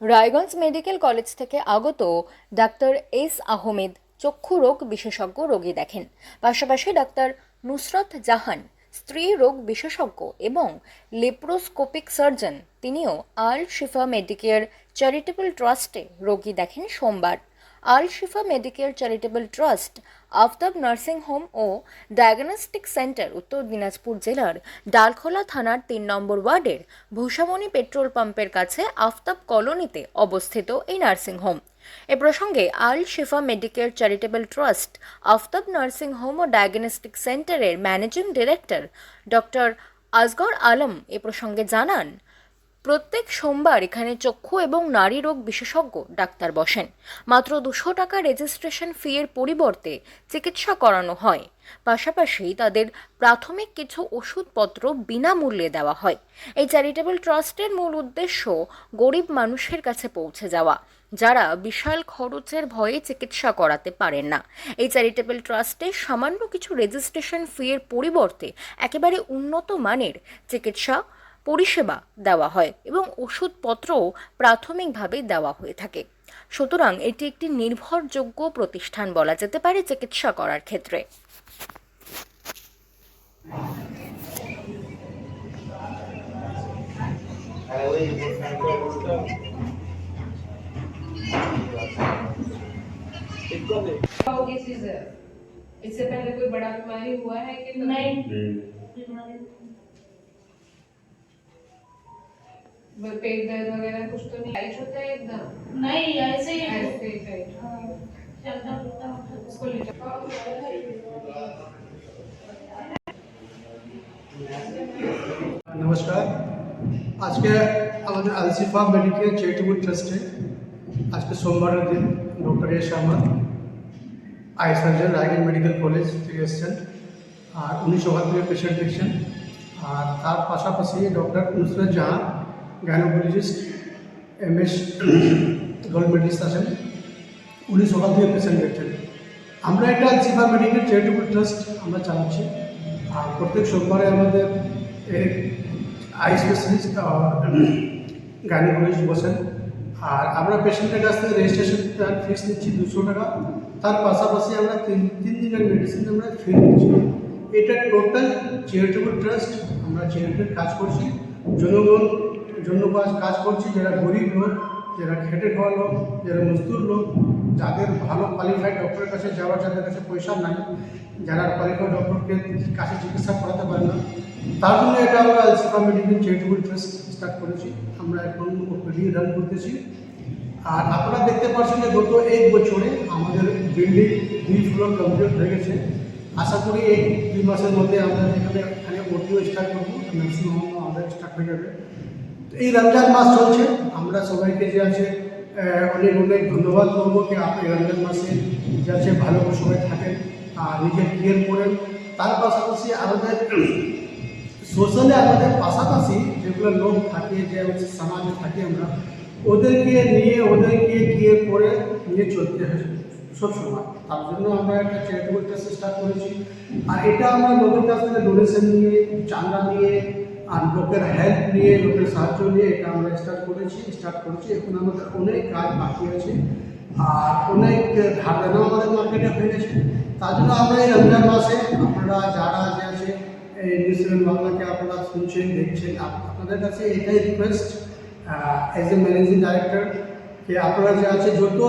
Raiganj medical college থেকে আগত doctor S Ahmed চক্ষু রোগ বিশেষজ্ঞ রোগী দেখেন। পাশাপাশি ডাক্তার নুসরত জাহান স্ত্রী রোগ বিশেষজ্ঞ এবং লেপ্রোস্কোপিক সার্জন, তিনিও আল শিফা মেডিকেয়ার চ্যারিটেবল ট্রাস্টে রোগী দেখেন সোমবার। Al Shifa medicare charitable trust Aftab nursing home ও ডায়াগনস্টিক সেন্টার, উত্তর দিনাজপুর জেলার ডালখোলা থানার তিন নম্বর ওয়ার্ডের ভূষামণি পেট্রোল পাম্পের কাছে আফতাব কলোনিতে অবস্থিত এই নার্সিং হোম। এ প্রসঙ্গে Al Shifa medicare charitable trust Aftab nursing home ও ডায়াগনস্টিক সেন্টারের managing director doctor Asgar Alam এ প্রসঙ্গে জানান প্রত্যেক সোমবার এখানে চক্ষু এবং নারী রোগ বিশেষজ্ঞ ডাক্তার বসেন। মাত্র দুশো টাকা রেজিস্ট্রেশন ফি এর পরিবর্তে চিকিৎসা করানো হয়। পাশাপাশি তাদের প্রাথমিক কিছু ওষুধপত্র বিনামূল্যে দেওয়া হয়। এই চ্যারিটেবল ট্রাস্টের মূল উদ্দেশ্য গরিব মানুষের কাছে পৌঁছে যাওয়া, যারা বিশাল খরচের ভয়ে চিকিৎসা করাতে পারেন না। এই চ্যারিটেবল ট্রাস্টে সামান্য কিছু রেজিস্ট্রেশন ফি এর পরিবর্তে একেবারে উন্নত মানের চিকিৎসা পরিষেবা দেওয়া হয় এবং ওষুধপত্রও প্রাথমিকভাবে দেওয়া হয়ে থাকে সুতরাং এটি একটি নির্ভরযোগ্য প্রতিষ্ঠান বলা যেতে পারে চিকিৎসা করার ক্ষেত্রে होगी सीजर इससे पहले कोई बड़ा बीमारी हुआ है कि नहीं पेट दर्द वगैरह कुछ तो नहीं टाइट होता है एकदम नहीं ऐसे ही है। ऐसे ही टाइट हाँ, चलता फिरता होता है। उसको ले নমস্কার আজকে আমাদের আলসিফা মেডিকেল চ্যারিটেবল ট্রাস্টে আজকে সোমবারের দিন doctor S Ahmed eye surgeon Raiganj medical college থেকে এসছেন আর উনি সকাল থেকে পেশেন্ট দেখছেন আর তার পাশাপাশি doctor Nusrat Jahan Gynaecologist M S government মেডিস্ট আছেন। উনি সকাল থেকে পেশেন্ট দেখছেন। আমরা একটা আলসিফা মেডিকেল চ্যারিটেবল ট্রাস্ট আমরা চালাচ্ছি। আর প্রত্যেক সোমবারে আমাদের আই স্পেশালিস্ট গাইনোকোলজিস্ট বসেন। আর আমরা পেশেন্টের কাছ থেকে রেজিস্ট্রেশন ফিস নিচ্ছি দুশো টাকা। তার পাশাপাশি আমরা তিন তিন দিনের মেডিসিন আমরা ফ্রি নিচ্ছি এটা টোটাল চ্যারিটেবল ট্রাস্ট আমরা চ্যারিটির কাজ করছি। জনগণ জন্য কাজ করছি, যারা গরিব লোক, যারা খেটে খাওয়া লোক, যারা মজদুর লোক, যাদের ভালো কোয়ালিফাইড ডক্টরের কাছে যাওয়ার যাদের কাছে পয়সা নাই, যারা কোয়ালিফাইড ডক্টরকে কাছে চিকিৎসা করাতে পারে না, তার জন্য এটা আমরা Al Shifa medical charitable trust start করেছি। আমরা এখন ওপিডি রান করতেছি। আর আপনারা দেখতে পাচ্ছেন যে গত এক বছরে আমাদের বিল্ডিং দুই ফ্লোর কমপ্লিট হয়ে গেছে। আশা করি এই দুই মাসের মধ্যে আমরা এখানে এখানে ওটিও স্টার্ট করব হোম আমাদের স্টার্ট হয়ে যাবে। এই রমজান মাস চলছে। আমরা সবাইকে যে আছে অনেক অনেক ধন্যবাদ করব কি আপনি রমজান মাসে যে আছে ভালো সবাই থাকেন আর নিজের কেয়ার করেন। তার পাশাপাশি আমাদের সোশ্যালে আমাদের পাশাপাশি যেগুলো লোক থাকে, যে হচ্ছে সমাজে থাকি আমরা, ওদেরকে নিয়ে, ওদেরকে গিয়ে করে নিয়ে চলতে হয় সবসময়। তার জন্য আমরা একটা চ্যারিটেবল ট্রাস্ট করেছি। আর এটা আমরা লোকের কাছ থেকে ডোনেশন নিয়ে, চাঁদা নিয়ে আর লোকের হেল্প নিয়ে, লোকের সাহায্য নিয়ে এটা আমরা স্টার্ট করেছি স্টার্ট করেছি। এখন আমাদের অনেক কাজ বাকি আছে। আর অনেক ধার দেনাও আমাদের মার্কেটে হয়ে গেছে। তার জন্য আমরা এই রমজান মাসে আপনারা যারা যে আছে, এই সেভেন বাংলাকে আপনারা শুনছেন, দেখছেন আপনাদের কাছে এটাই request as a managing director যে আপনারা যে আছে যত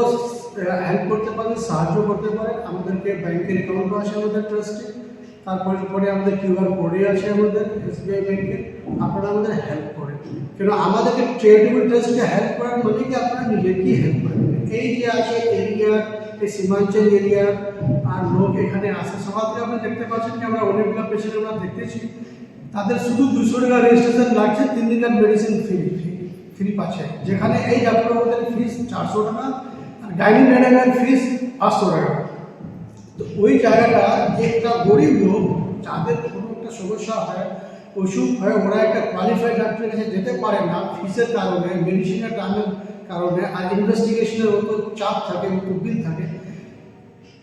হেল্প করতে পারেন, সাহায্য করতে পারেন, আমাদেরকে ব্যাংকের অ্যাকাউন্টও আছে আমাদের ট্রাস্টে তারপরে পরে আমাদের কিউআর কোডে আছে আমাদের এসবিআই ব্যাংকের আপনারা আমাদের হেল্প করেন। কেন আমাদেরকে চ্যারিটেবল ট্রাস্টকে হেল্প করার মানে কি আপনারা নিজেকেই হেল্প করেন। এই যে আছে এরিয়ার এই সীমাঞ্চল এরিয়ার আর লোক এখানে আসে থেকে আপনি দেখতে পাচ্ছেন যে আমরা অনেকগুলো পেশেন্ট আমরা দেখতেছি। তাদের শুধু দুশো টাকা রেজিস্ট্রেশন লাগছে, তিন দিনের মেডিসিন ফ্রি ফ্রি ফ্রি পাচ্ছে। যেখানে এই ডাক্তার ওদের ফিস চারশো টাকা, আর গাইনি ম্যাডামের ফিস পাঁচশো টাকা। তো ওই জায়গাটা যে একটা গরিব লোক, যাদের কোনো একটা সমস্যা হয় অসুখ হয় ওরা একটা কোয়ালিফাইড ডাক্তারের কাছে যেতে পারে না ফিসের কারণে মেডিসিনের দামের কারণে আর ইনভেস্টিগেশনের উপর চাপ থাকে বিল থাকে।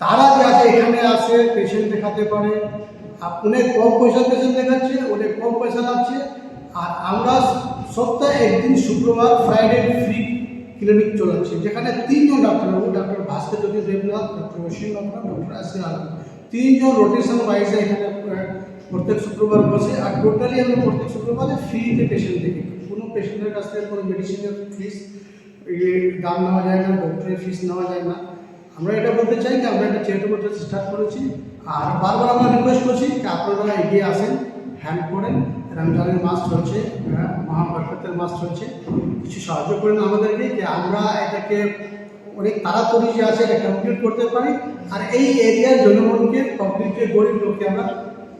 তারা যে আছে এখানে আসে পেশেন্ট দেখাতে পারে। অনেক কম পয়সা পেশেন্ট দেখাচ্ছে, অনেক কম পয়সা লাগছে। আর আমরা সপ্তাহে একদিন শুক্রবার ফ্রাইডে ফ্রি ক্লিনিক চলাচ্ছে, যেখানে তিনজন ডাক্তারবাবু doctor Bhaskar Jyoti Debnath doctor Asim doctor Asir Alam তিনজন রোটেশন ওয়াইজে এখানে প্রত্যেক শুক্রবার বসে আর টোটালি আমরা প্রত্যেক শুক্রবারে ফ্রিতে পেশেন্ট দেখি। কোনো পেশেন্টের কাছ থেকে কোনো মেডিসিনের ফিস দাম নেওয়া যায় না ডক্টরের ফিস নেওয়া যায় না। আমরা এটা বলতে চাই যে আমরা একটা চ্যারিটেবল ট্রাস্ট স্টার্ট করেছি আর বারবার আমরা রিকোয়েস্ট করছি যে আপনারা এগিয়ে আসেন হেল্প করেন। রমজানের মাস চলছে আহ, মহাবরকতের মাস চলছে। কিছু সাহায্য করেন আমাদেরকে যে আমরা এটাকে অনেক তাড়াতাড়ি যে আছে এটা কমপ্লিট করতে পারি। আর এই এরিয়ার জনগণকে পাবলিককে গরিব লোককে আমরা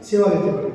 背を上げてくれ